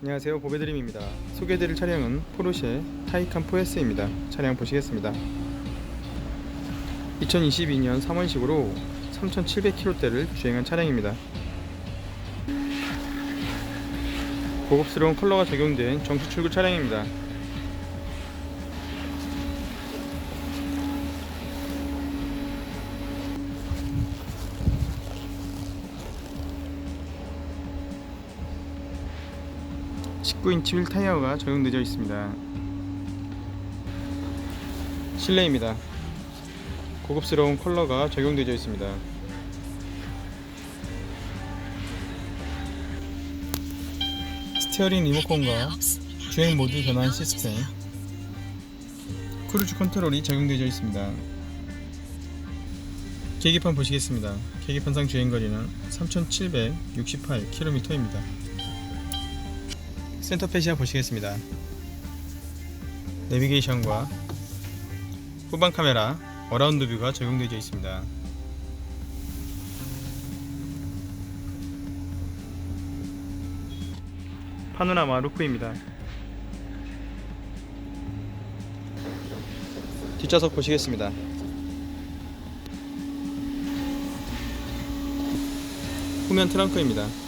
안녕하세요. 보배드림입니다. 소개해드릴 차량은 포르쉐 타이칸 4S입니다. 차량 보시겠습니다. 2022년 3월식으로 3700km대를 주행한 차량입니다. 고급스러운 컬러가 적용된 정수 출구 차량입니다 (19인치) 휠 타이어가 적용되어 있습니다. 실내입니다. 고급스러운 컬러가 적용되어 있습니다. 스티어링 리모컨과 주행 모드 변환 시스템 크루즈 컨트롤이 적용되어 있습니다. 계기판 보시겠습니다. 계기판상 주행거리는 3768km입니다 센터 페시아 보시겠습니다. 내비게이션과 후방 카메라 어라운드 뷰가 적용되어 있습니다. 파노라마 루프입니다. 뒷좌석 보시겠습니다. 후면 트렁크입니다